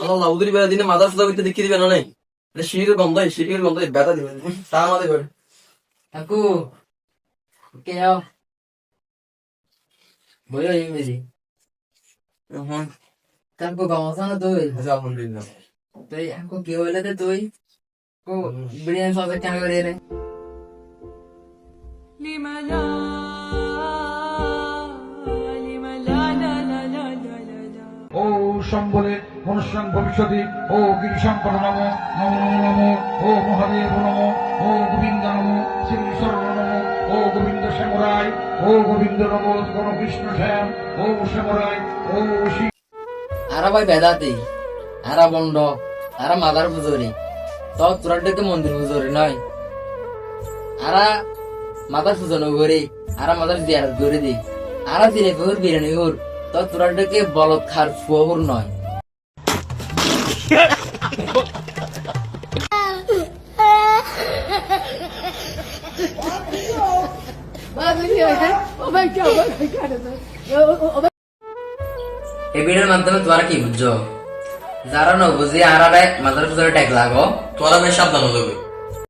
আল্লাহ উদুরি বেলা দিনে মাদার ফুদা করতে দেখিয়ে দিবে না নাই? এটা সিঁড়ির গন্ধ সিঁড়ির গন্ধ ব্যথা দিবে। তা আমাদের করে কাকু কে যাও বলো ইংরেজি হ্যাঁ কাকু না তুই? আচ্ছা, তুই কাকু কি হইলে তে তুই? কো বিরিয়ানি সস কেন করে রে ও সম্বলের মনুষ্যাং ভবিষ্যতি। ও গিরিশঙ্কর নম নম নম ও মহাদেব নম, ও গোবিন্দ নম শ্রী সর্ব নম, ও গোবিন্দ শ্যামরায় ও গোবিন্দ নম গণ কৃষ্ণ শ্যাম, ও শ্যামরায় ও শিব আরা ভাই বেদাতি আরা বন্ড আরা মাদার পুজোরি। তো তোরা ডেকে মন্দির পুজোরি নয়। আরা মাদার পুজো নগরি আরা মাদার জিয়ারত করে দি আরা দিনে হুর বিরিয়ানি হুর তো তোরা ডেকে বলত খার ফুহুর নয়। এই মাধ্যমে তোমরা কি বুঝছ যারা না বুঝি আরা মাদার পুজোরে ট্যাগ লাগো তোরা বেশ সাবধান হয়ে হবে